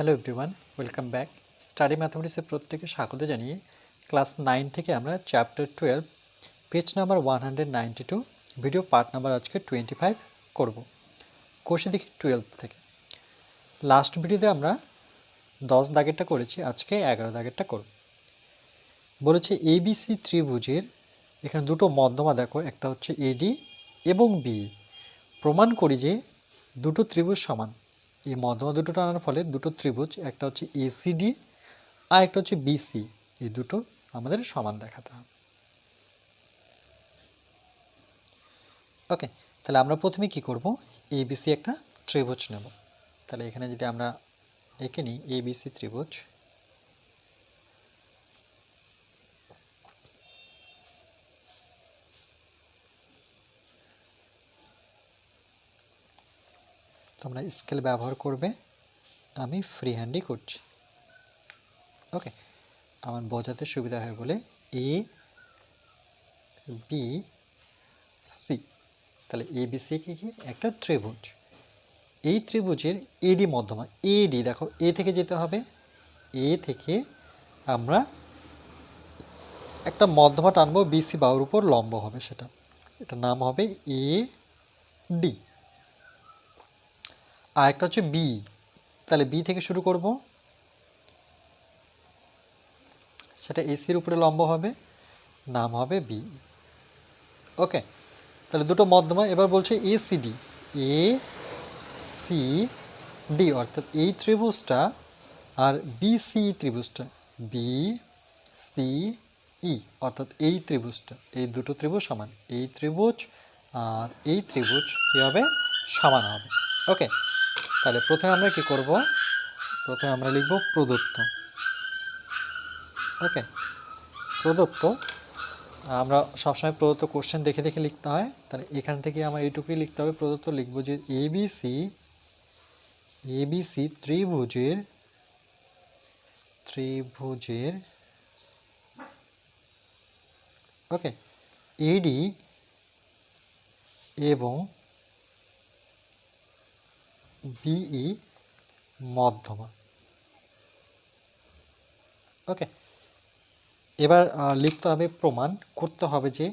Hello everyone welcome back study ম্যাথামেটিক্সের প্রত্যেকে স্বাগত জানিয়ে ক্লাস নাইন থেকে আমরা chapter twelve page number one hundred ninety two video part number আজকে টোয়েন্টি ফাইভ করব। কোষে দেখি টুয়েলভ থেকে। লাস্ট ভিডিওতে আমরা দশ দাগেরটা করেছি, আজকে এগারো দাগেরটা করব। বলেছে এবিসি ত্রিভুজের এখানে দুটো মধ্যমা দেখো, একটা হচ্ছে এডি এবং বি প্রমাণ করি যে দুটো ত্রিভুজ সমান। এই মধ্যমা দুটো টানার ফলে দুটো ত্রিভুজ, একটা হচ্ছে এসিডি আর একটা হচ্ছে বিসি এই দুটো আমাদের সমান দেখাতে হবে। ওকে তাহলে আমরা প্রথমে কি করব? এবিসি একটা ত্রিভুজ নেব। তাহলে এখানে যদি আমরা এঁকে নিই এবিসি ত্রিভুজ তোমরা স্কেল ব্যবহার করবে, আমি ফ্রি হ্যান্ডই করছি। ওকে আমার বোঝাতে সুবিধা হয় বলে এ বি সি তাহলে এ বি সি কি কি? একটা ত্রিভুজ। এই ত্রিভুজের এডি মধ্যমা এডি দেখো এ থেকে যেতে হবে। এ থেকে আমরা একটা মধ্যমা টানবো বিসি বাহুর উপর, লম্ব হবে সেটা। এটার নাম হবে এ ডি আর একটা হচ্ছে বি তাহলে বি থেকে শুরু করব। সেটা এসির উপরে লম্ব হবে, নাম হবে বি ওকে তাহলে দুটো মধ্যমা, এবার বলছে এসিডি এ সি ডি অর্থাৎ এই ত্রিভুজটা আর বিসি ত্রিভুজটা বি সি ই অর্থাৎ এই ত্রিভুজটা, এই দুটো ত্রিভুজ সমান, এই ত্রিভুজ আর এই ত্রিভুজ কী হবে? সমান হবে। ওকে তাহলে প্রথমে আমরা কি করব? প্রথমে আমরা লিখব প্রদত্ত। ওকে? প্রদত্ত। আমরা সবসময় প্রদত্ত কোশ্চেন দেখে দেখে লিখতে হয়। তাহলে এখান থেকে আমার এইটুকুই লিখতে হবে। প্রদত্ত লিখব যে এবিসি এবিসি ত্রিভুজের ত্রিভুজের, ওকে? এডি এবং বিই মধ্যমা ওকে, এবার লিখতে হবে প্রমাণ, করতে হবে যে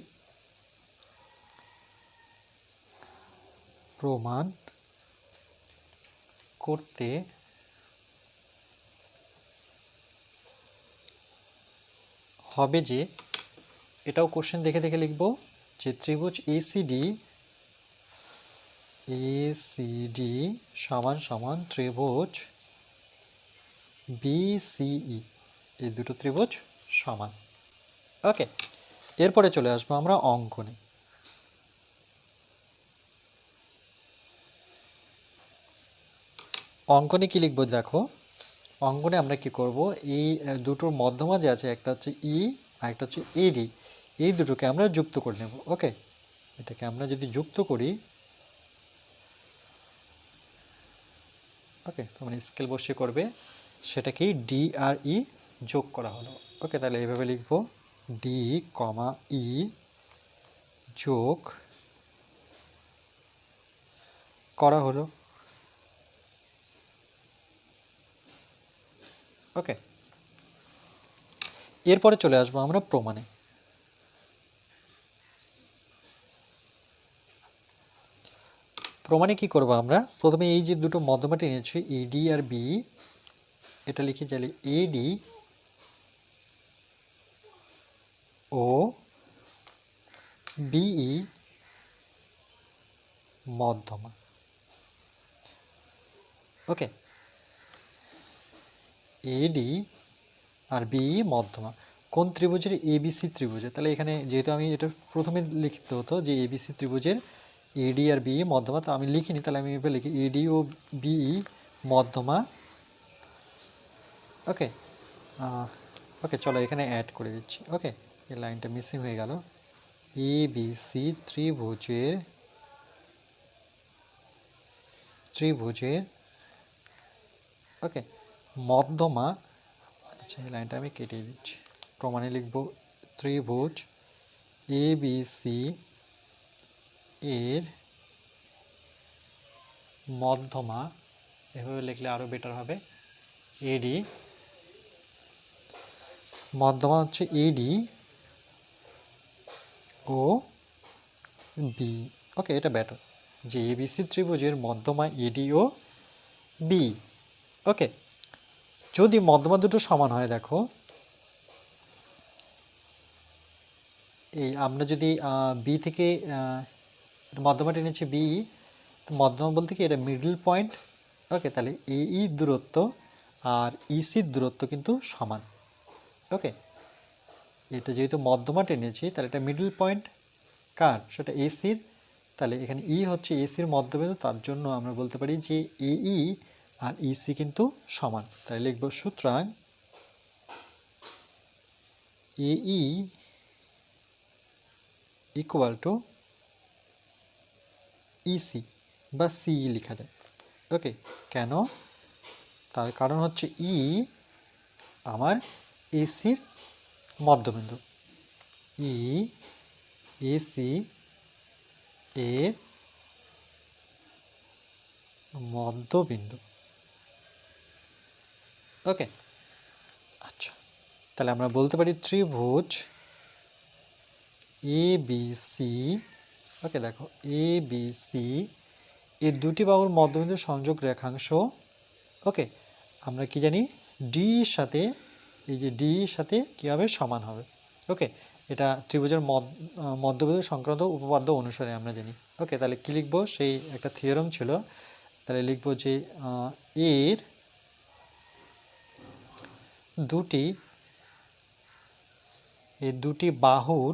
প্রমাণ করতে হবে যে, এটাও কোশ্চেন দেখে দেখে লিখব যে ত্রিভুজ এসিডি এসিডি সমান সমান ত্রিভুজ বিসিই এই দুটো ত্রিভুজ সমান। ওকে এরপরে চলে আসব আমরা অঙ্কনে অঙ্কনে কি লিখব দেখো? অঙ্কনে আমরা কি করব? এই দুটোর মধ্যমা যে আছে একটা হচ্ছে ই আর একটা হচ্ছে এডি এই দুটোকে আমরা যুক্ত করে নেব ওকে এটাকে আমরা যদি যুক্ত করি ওকে তোমরা স্কেল বসিয়ে করবে, সেটাকেই ডি আর ই যোগ করা হলো। ওকে, তাহলে এইভাবে লিখব ডি কমা ই যোগ করা হলো। ওকে, এরপরে চলে আসব আমরা প্রমাণে। প্রমাণে কি করব আমরা? প্রথমে এই যে দুটো মধ্যমাটি নিয়েছি এডি আর বি এটা লিখে চাইলে এডি ও বিই মধ্যমা। ওকে এডি আর বি মধ্যমা। কোন ত্রিভুজের এবিসি ত্রিভুজের? তাহলে এখানে যেহেতু আমি এটা প্রথমে লিখতে হতো যে এবিসি ত্রিভুজের এডি আর বি মধ্যমা, তো আমি লিখিনি, তাহলে আমি এভাবে লিখি এডি ও বিই মধ্যমা। ওকে ওকে চলো এখানে অ্যাড করে দিচ্ছি ওকে এই লাইনটা মিসিং হয়ে গেল। এ বি সি ত্রিভুজের ত্রিভুজের ওকে মধ্যমা আচ্ছা এই লাইনটা আমি কেটে দিচ্ছি। প্রমাণে লিখব, ত্রিভুজ এ বি সি এর মধ্যমা, এভাবে লিখলে আরও বেটার হবে। এডি মধ্যমা হচ্ছে এডি ও বি। ওকে এটা বেটার যে এবিসি ত্রিভুজের মধ্যমা এডি ও বি। ওকে যদি মধ্যমা দুটো সমান হয়, দেখো। এই আমরা যদি বি থেকে আহ, মধ্যমা টেনেছি বি তো মধ্যমা বলতে কি এটা মিডল পয়েন্ট ওকে তাহলে এই দূরত্ব আর ইসির দূরত্ব কিন্তু সমান ওকে এটা যেহেতু মধ্যমা টেনেছি তাহলে এটা মিডল পয়েন্ট কার? সেটা এসির তাহলে এখানে ই হচ্ছে এসির মধ্যবিন্দু তার জন্য আমরা বলতে পারি যে এই আর ইসি কিন্তু সমান। তাই লিখব সুতরাং এই ইকুয়াল টু ইসি বা সিই লেখা যায়। ওকে কেন? তার কারণ হচ্ছে ই আমার এসির মধ্যবিন্দু। ই এসি এর মধ্যবিন্দু। ওকে আচ্ছা তাহলে আমরা বলতে পারি ত্রিভুজ এ বি সি ওকে, দেখো এ বি সি এই দুটি বাহুর মধ্যবিন্দু সংযোগ রেখাংশ, ওকে, আমরা কি জানি ডি সাথে, এই যে ডি সাথে কী হবে সমান হবে, ওকে, এটা ত্রিভুজের মধ্যবিন্দু সংক্রান্ত উপপাদ্য অনুসারে আমরা জানি, ওকে, তাহলে কী লিখব, সেই একটা থিওরম ছিল, তাহলে লিখব যে এর দুটি এই দুটি বাহুর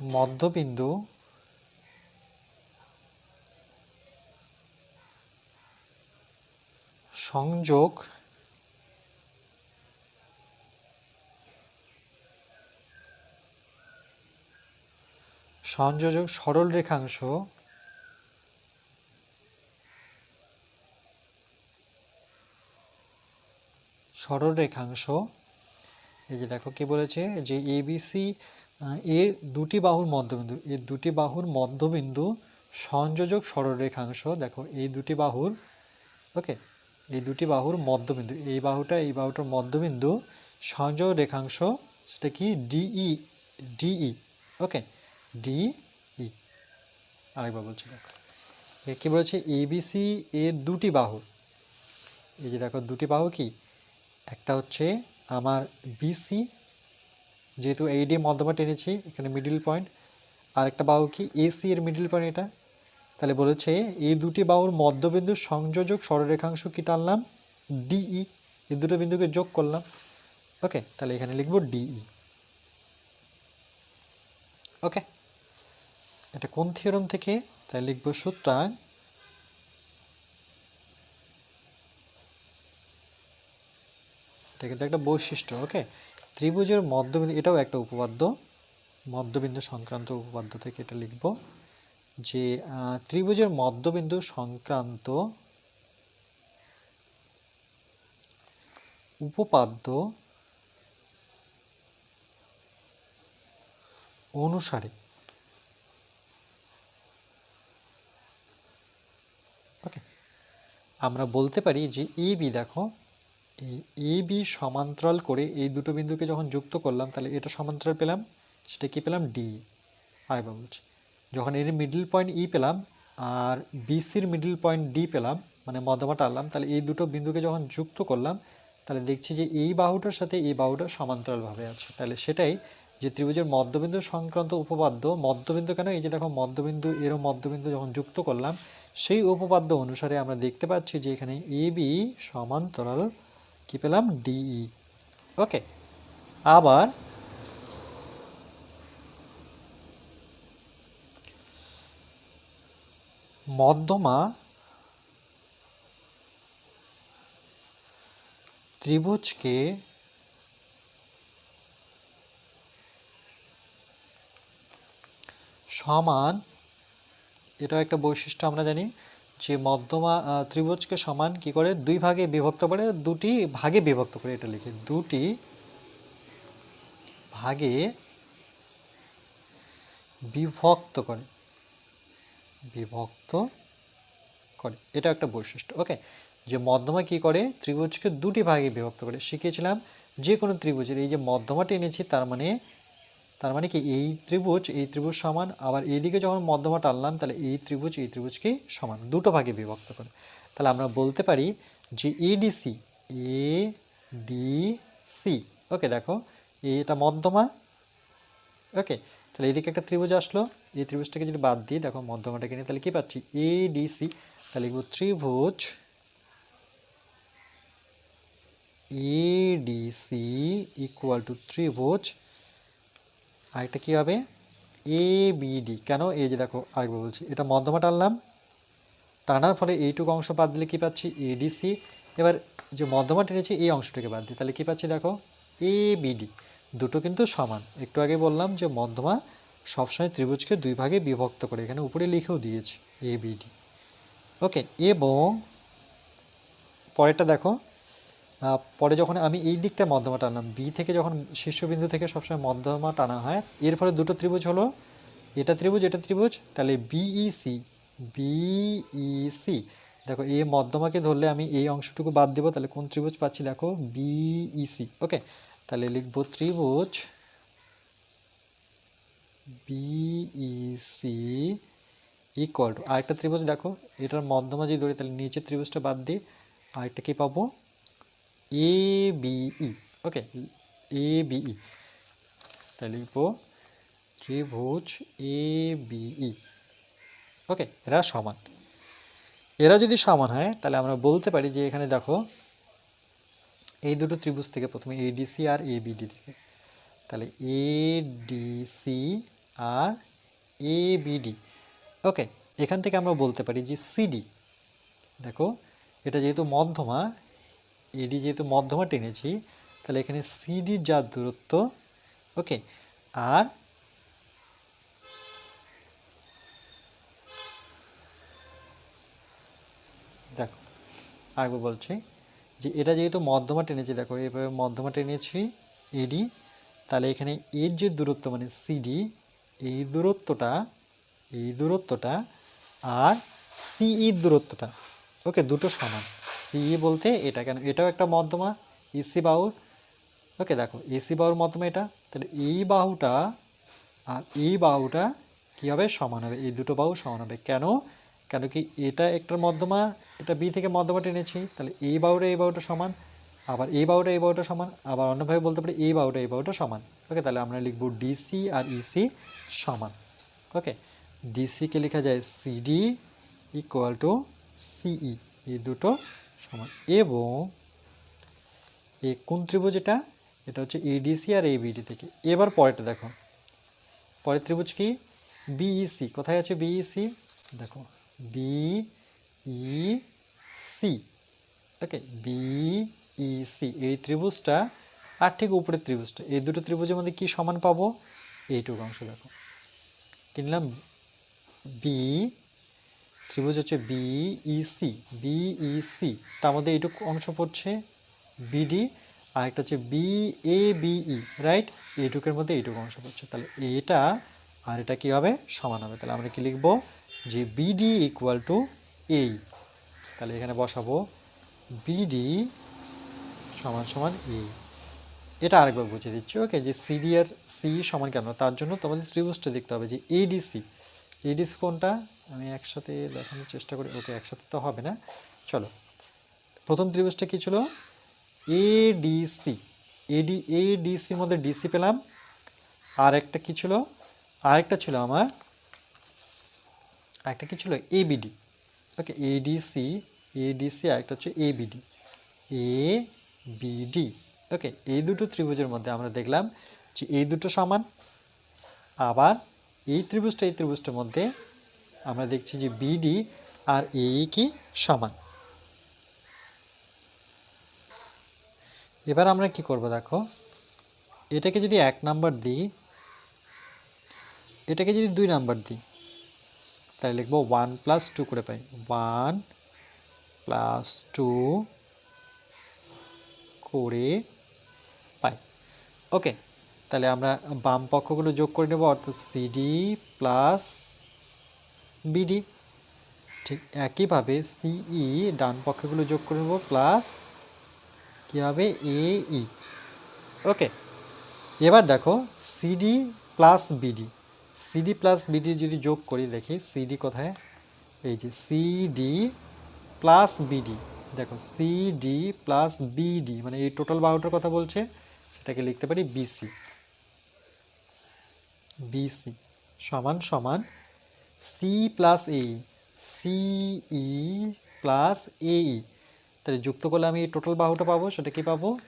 মধ্যবিন্দু সংযোগ সংযোজক সরল রেখাংশ সরল রেখাংশ। এই যে দেখো কি বলেছে? যে এবিসি এর দুটি বাহুর মধ্যবিন্দু, এর দুটি বাহুর মধ্যবিন্দু সংযোজক সরলরেখাংশ, দেখো এই দুটি বাহুর ওকে এই দুটি বাহুর মধ্যবিন্দু, এই বাহুটা, এই বাহুটার মধ্যবিন্দু সংযোগ রেখাংশ, সেটা কি? ডিই ডিই ওকে ডিই আরেকবার বলছি দেখো কি বলেছে? এবিসি এর দুটি বাহু, এই যে দেখো দুটি বাহু কি? একটা হচ্ছে আমার বিসি যেহেতু এইডি মধ্যমা টেনেছি, এখানে মিডিল পয়েন্ট আর একটা বাহু কি? এসি এর মিডিল পয়েন্ট এটা। তাহলে বলেছে, এই দুটি বাহুর মধ্যবিন্দু সংযোজক সরলরেখাংশ কি টানলাম? ডিই এই দুটো বিন্দুকে যোগ করলাম। ওকে তাহলে এখানে লিখব ডিই ওকে এটা কোন থিওরম থেকে? তাই লিখব সুতরাং এটা কিন্তু একটা বৈশিষ্ট্য ওকে ত্রিভুজের মধ্যবিন্দু, এটাও একটা উপপাদ্য, মধ্যবিন্দু সংক্রান্ত উপপাদ্য থেকে এটা লিখব, যে ত্রিভুজের মধ্যবিন্দু সংক্রান্ত উপপাদ্য অনুসারে আমরা বলতে পারি যে, এ বি, দেখো এই এ, বি সমান্তরাল করে এই দুটো বিন্দুকে যখন যুক্ত করলাম, তাহলে এটা সমান্তরাল পেলাম, সেটা কি পেলাম? ডি। আরেকবার বলছি, যখন এর মিডল পয়েন্ট ই পেলাম আর বিসির মিডল পয়েন্ট ডি পেলাম মানে মধ্যমা টানলাম, তাহলে এই দুটো বিন্দুকে যখন যুক্ত করলাম, তাহলে দেখছি যে এই বাহুটার সাথে এই বাহুটা সমান্তরালভাবে আছে। তাহলে সেটাই যে ত্রিভুজের মধ্যবিন্দু সংক্রান্ত উপপাদ্য, মধ্যবিন্দু কেন? এই যে দেখো, মধ্যবিন্দু এরও মধ্যবিন্দু যখন যুক্ত করলাম, সেই উপপাদ্য অনুসারে আমরা দেখতে পাচ্ছি যে এখানে এ বি সমান্তরাল কি পেলাম? ডিই ওকে আবার মধ্যমা ত্রিভুজকে সমান এটা একটা বৈশিষ্ট্য আমরা জানি যে মধ্যমা ত্রিভুজকে সমান কি করে? দুই ভাগে বিভক্ত করে, দুটি ভাগে বিভক্ত করে এটা লিখি। দুটি ভাগে বিভক্ত করে। বিভক্ত করে। এটা একটা বৈশিষ্ট্য। ওকে যে মধ্যমা কি করে? ত্রিভুজকে দুটি ভাগে বিভক্ত করে। শিখিয়েছিলাম যে কোনো ত্রিভুজের এই যে মধ্যমাটি এনেছি, তার মানে তার মানে কি এই ত্রিভুজ এই ত্রিভুজ সমান, আবার এইদিকে যখন মধ্যমা টানলাম, তাহলে এই ত্রিভুজ, এই ত্রিভুজকে সমান? দুটো ভাগে বিভক্ত করে। তাহলে আমরা বলতে পারি যে ADC A D C okay দেখো, এটা মধ্যমা, ওকে, তাহলে এদিকে একটা ত্রিভুজ আসলো, এই ত্রিভুজটাকে যদি বাদ দিই, দেখো মধ্যমাটাকে নিয়ে তাহলে কী পাচ্ছি? এ ডি সি তাহলে লিখব ত্রিভুজ, এডিসি ইকুয়াল টু ত্রিভুজ আরেকটা কী হবে? এ বিডি কেন? এই যে দেখো, আরেকবার বলছি। এটা মধ্যমা টানলাম। টানার ফলে এইটুকু অংশ বাদ দিলে কী পাচ্ছি? এডিসি এবার যে মধ্যমা টেনেছি, এই অংশটাকে বাদ দিই। তাহলে কী পাচ্ছি দেখো? এ বিডি দুটো কিন্তু সমান। একটু আগে বললাম যে মধ্যমা সবসময় ত্রিভুজকে দুই ভাগে বিভক্ত করে। এখানে উপরে লিখেও দিয়েছি এ বিডি ওকে এবং পরেরটা দেখো। পরে যখন আমি এই দিকটা মধ্যমা টানলাম বি থেকে যখন শীর্ষবিন্দু থেকে সবসময় মধ্যমা টানা হয়, এর ফলে দুটো ত্রিভুজ হলো, এটা ত্রিভুজ এটা ত্রিভুজ, তাহলে বিইসি বিইসি দেখো, এ মধ্যমাকে ধরলে আমি এই অংশটুকু বাদ দেবো, তাহলে কোন ত্রিভুজ পাচ্ছি দেখো? বিইসি ওকে তাহলে লিখব ত্রিভুজ বিইসি ইকুয়াল টু আরেকটা ত্রিভুজ দেখো, এটার মধ্যমা যদি ধরি, তাহলে নিচের ত্রিভুজটা বাদ দিই, আরেকটা কি পাবো? এ বিই ওকে এ বিই তাহলে লিখব ত্রিভুজ এ বিই ওকে এরা সমান। এরা যদি সমান হয়, তাহলে আমরা বলতে পারি যে এখানে দেখো, এই দুটো ত্রিভুজ থেকে প্রথমে এডিসি আর এবিডি থেকে। তাহলে এডিসি আর এবিডি ওকে এখান থেকে আমরা বলতে পারি যে সিডি দেখো, এটা যেহেতু মধ্যমা এডি যেহেতু মধ্যমা টেনেছি, তাহলে এখানে সিডির যা দূরত্ব, ওকে, আর দেখো আগে বলছি যে এটা যেহেতু মধ্যমা টেনেছি, দেখো, এভাবে মধ্যমা টেনেছি এডি তাহলে এখানে এর যে দূরত্ব মানে সিডি এই দূরত্বটা এই দূরত্বটা, আর সিই দূরত্বটা, ওকে, দুটো সমান। সিই বলতে এটা কেন? এটাও একটা মধ্যমা ইসি বাহুর। ওকে দেখো এসি বাহুর মধ্যমা এটা। তাহলে এই বাহুটা আর এই বাহুটা কী হবে? সমান হবে। এই দুটো বাহু সমান হবে। কেন? কেন কি এটা একটার মধ্যমা, এটা বি থেকে মধ্যমা টেনেছি তাহলে এই বাহুটা এই বাহুটা সমান। আবার এই বাহুটা এই বাহুটা সমান। আবার অন্যভাবে বলতে পারি এই বাহুটা এই বাহুটা সমান। ওকে তাহলে আমরা লিখব ডিসি আর ইসি সমান। ওকে ডিসিকে লেখা যায় সিডি ইকুয়াল টু সিই এই দুটো সমান। এবং এই কোন ত্রিভুজ এটা? এটা হচ্ছে এডিসি আর এবিডি থেকে। এবার পরেরটা দেখো। পরের ত্রিভুজ কি? বিইসি কোথায় আছে বিইসি দেখো। বিইসি ওকে বিইসি এই ত্রিভুজটা আর ঠিক উপরের ত্রিভুজটা। এই দুটো ত্রিভুজের মধ্যে কি সমান পাবো? এইটুকু অংশ দেখো। কিনলাম বি ত্রিভুজ হচ্ছে বিইসি বিইসি তার মধ্যে এইটুকু অংশ পড়ছে বিডি আর একটা হচ্ছে বি এ বিই রাইট এইটুকের মধ্যে এইটুকু অংশ পড়ছে। তাহলে এটা আর এটা কি হবে? সমান হবে। তাহলে আমরা কি লিখব? যে বিডি ইকুয়াল টু এই তাহলে এখানে বসাবো বিডি সমান সমান এই এটা আরেকবার বুঝিয়ে দিচ্ছি ওকে যে সিডি আর সি সমান কেন? তার জন্য তোমাদের ত্রিভুজটা দেখতে হবে যে এডিসি এডিসি কোনটা? আমি একসাথে দেখানোর চেষ্টা করি। ওকে, একসাথে তো হবে না। চলো। প্রথম ত্রিভুজটা কী ছিল? এডিসি এডি এডিসির মধ্যে ডিসি পেলাম। আর একটা কী ছিল? আরেকটা ছিল আমার। আরেকটা কী ছিল? এবিডি ওকে এডিসি এডিসি আরেকটা হচ্ছে এবিডি এ বিডি ওকে, এই দুটো ত্রিভুজের মধ্যে আমরা দেখলাম যে এই দুটো সমান। আবার এই ত্রিভুজটা, এই ত্রিভুজটার মধ্যে আমরা দেখছি যে বিডি আর এই কি সমান। এবার আমরা কি করব দেখো? এটাকে যদি এক নাম্বার দিই, এটাকে যদি দুই নাম্বার দিই, তাহলে লিখব ওয়ান প্লাস টু করে পাই। ওয়ান প্লাস টু করে পাই। ওকে তাহলে আমরা বাম পক্ষগুলো যোগ করে নেব, অর্থাৎ সিডি প্লাস বিডি ঠিক একইভাবে সিই ডান পক্ষগুলো যোগ করে নেব প্লাস কী হবে? এ ই ওকে এবার দেখো CD plus BD CD plus BD যদি যোগ করি, দেখি সিডি কোথায়? এই যে সিডি প্লাস বিডি দেখো সিডি প্লাস বিডি মানে এই টোটাল বাহুটার কথা বলছে, সেটাকে লিখতে পারি বিসি বিসি সমান সমান সি প্লাস এ সিই প্লাস এই তাহলে যুক্ত করলে আমি এই টোটাল বাহুটা পাবো, সেটা কি পাবো?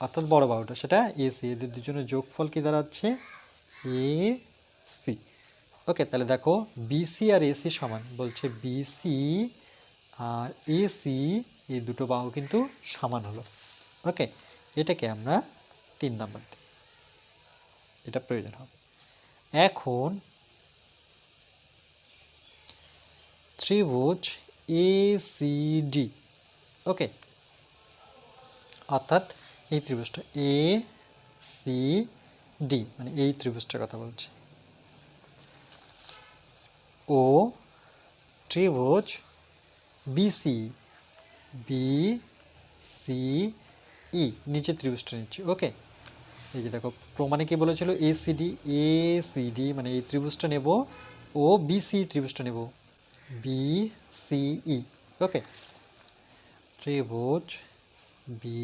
অর্থাৎ বড় বাহুটা, সেটা এসি এদের দুজনের যোগফল কি দাঁড়াচ্ছে? এ সি ওকে তাহলে দেখো বিসি আর এসি সমান। বলছে বিসি আর এসি এই দুটো বাহু কিন্তু সমান হলো। ওকে এটাকে আমরা তিন নাম্বার দিই। এটা প্রয়োজন হবে। এখন ত্রিভুজ এ সি ডি ওকে অর্থাৎ এই ত্রিভুজটা এ সি ডি মানে এই ত্রিভুজটার কথা বলছি। ও ত্রিভুজ বিসি বি সি ই নিচে ত্রিভুজটা নিচ্ছি ওকে এই যে দেখো, প্রমাণে কি বলেছিল? এ সিডি এ সিডি মানে এই ত্রিভুজটা নেব ও বিসি ত্রিভুজটা নেব। বি সি ই ওকে ত্রিভুজ বি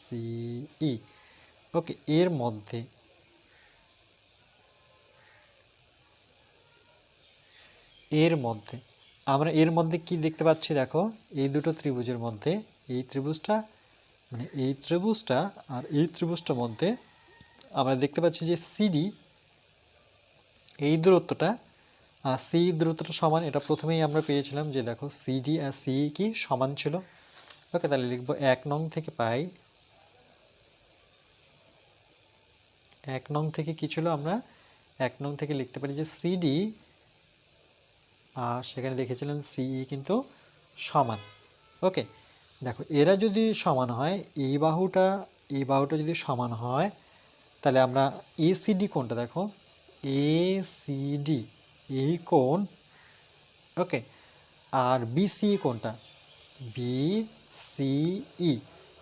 সি ই ওকে এর মধ্যে এর মধ্যে আমরা এর মধ্যে কি দেখতে পাচ্ছি দেখো? এই দুটো ত্রিভুজের মধ্যে, এই ত্রিভুজটা মানে এই ত্রিভুজটা আর এই ত্রিভুজটার মধ্যে আমরা দেখতে পাচ্ছি যে সিডি এই দূরত্বটা আর সি দূরত্বটা সমান, এটা প্রথমেই আমরা পেয়েছিলাম যে দেখো সিডি আর সি কি সমান ছিল? ওকে, তাহলে লিখব এক নং থেকে পাই। এক নং থেকে কি ছিল আমরা? এক নং থেকে লিখতে পারি যে সিডি আর সেখানে দেখেছিলাম সিই কিন্তু সমান। ওকে, দেখো এরা যদি সমান হয়, এই বাহুটা এই বাহুটা যদি সমান হয় তাহলে আমরা এসিডি কোনটা দেখো? এসিডি এই কোন ওকে আর বিসি কোনটা? বি সিই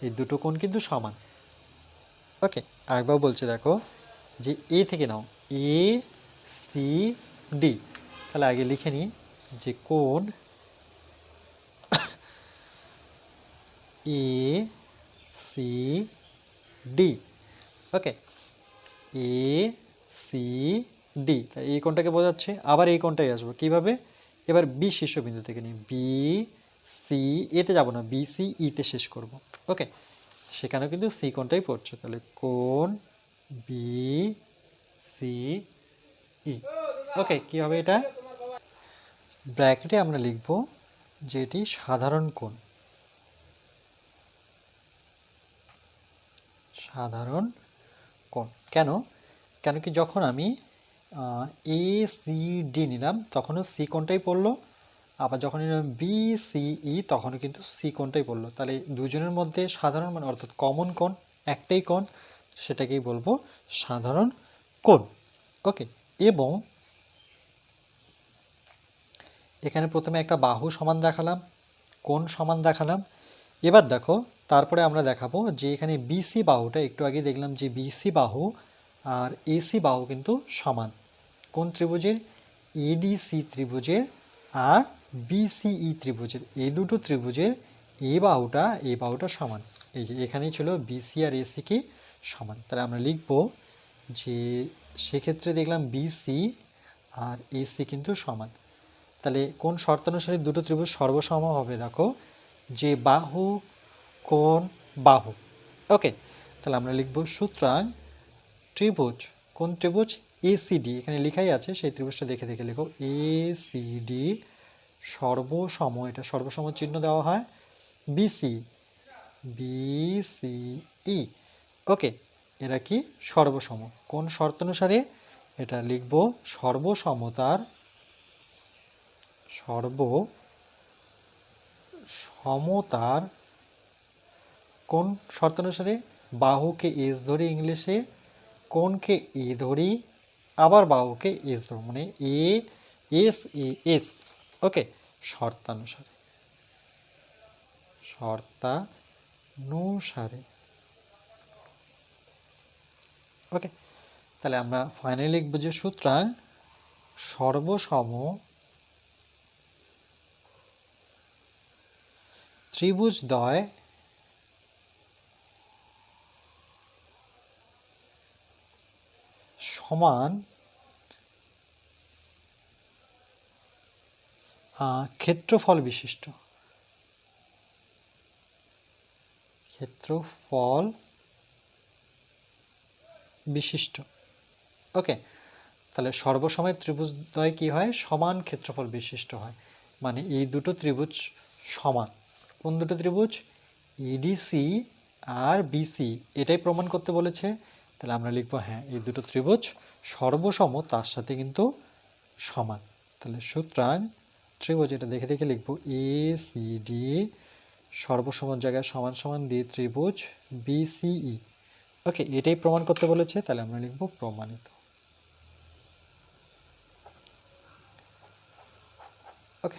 এই দুটো কোণ কিন্তু সমান ওকে আরেকবার বলছে দেখো যে এ থেকে নাও এ সি ডি তাহলে আগে লিখে নিই যে কোন A C D okay A C D তাই এই কোণটাকে বোঝাচ্ছে, আবার এই কোণটাই আসব। কীভাবে? এবার বি শীর্ষবিন্দু থেকে নিই। বি সি এতে যাব না। বি সি ইতে শেষ করব। ওকে? সেখানেও কিন্তু সি কোণটাই পড়ছে। তাহলে কোণ বি সি ই ওকে, কী হবে এটা? ব্র্যাকেটে আমরা লিখব যে এটি সাধারণ কোণ। সাধারণ কেন? কেন কি যখন আমি এ সি ডি নিলাম, তখনও সি কোনটাই পড়ল? আবার যখন নিলাম বি সি ই তখনও কিন্তু সি কোনটাই পড়ল? তাহলে দুজনের মধ্যে সাধারণ মানে অর্থাৎ কমন কোণ, একটাই কোণ, সেটাকেই বলব সাধারণ কোণ। ওকে এবং এখানে প্রথমে একটা বাহু সমান দেখালাম, কোণ সমান দেখালাম। এবার দেখো তারপরে আমরা দেখাবো যে এখানে বিসি বাহুটা, একটু আগে দেখলাম যে বিসি বাহু আর এসি বাহু কিন্তু সমান। কোন ত্রিভুজের? এডিসি ত্রিভুজের আর বিসিই ত্রিভুজের। এই দুটো ত্রিভুজের এ বাহুটা এ বাহুটা সমান। এই যে এখানেই ছিল বিসি আর এসি কি সমান। তাহলে আমরা লিখব যে সেক্ষেত্রে দেখলাম বিসি আর এসি কিন্তু সমান। তাহলে কোন শর্তানুসারে দুটো ত্রিভুজ সর্বসম হবে? দেখো, যে বাহু কোন বাহু। ওকে তাহলে আমরা লিখব সুতরাং ত্রিভুজ কোন ত্রিভুজ এসিডি এখানে লেখাই আছে, সেই ত্রিভুজটা দেখে দেখে লেখো। এসিডি সর্বসম এটা সর্বসম চিহ্ন দেওয়া হয়। বিসি বিসিই ওকে এরা কি? সর্বসম কোন শর্তানুসারে এটা লিখব সর্বসমতার সর্ব সমতার কোন শর্তানুসারে বাহুকে এস ধরি ইংলিশে? কোনকে এ ধরি? আবার বাহুকে এস ধরো মানে এ, এস এ, এস। ওকে, শর্তানুসারে। শর্তানুসারে। ওকে, তাহলে আমরা ফাইনালি লিখব যে সুতরাং সর্বসম ত্রিভুজ ত্রিভুজদ্বয় সমান ক্ষেত্রফল বিশিষ্ট। ক্ষেত্রফল বিশিষ্ট। ওকে, তাহলে সর্বসময় ত্রিভুজদ্বয় কি হয়? সমান ক্ষেত্রফল বিশিষ্ট হয়। মানে এই দুটো ত্রিভুজ সমান। কোন দুটো ত্রিভুজ? ইডিসি আর বিসি এটাই প্রমাণ করতে বলেছে তাহলে আমরা লিখব হ্যাঁ এই দুটো ত্রিভুজ সর্বসম তার সাথে কিন্তু সমান। তাহলে সুতরাং ত্রিভুজ এটা দেখে দেখে লিখব এ সি ডি সর্বসমান জায়গায় সমান সমান দিয়ে ত্রিভুজ বিসিই ওকে এটাই প্রমাণ করতে বলেছে, তাহলে আমরা লিখব প্রমাণিত। ওকে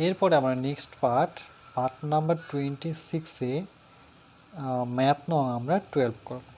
এরপরে আমরা next part part number twenty সিক্সে ম্যাথ নং আমরা টুয়েলভ করব।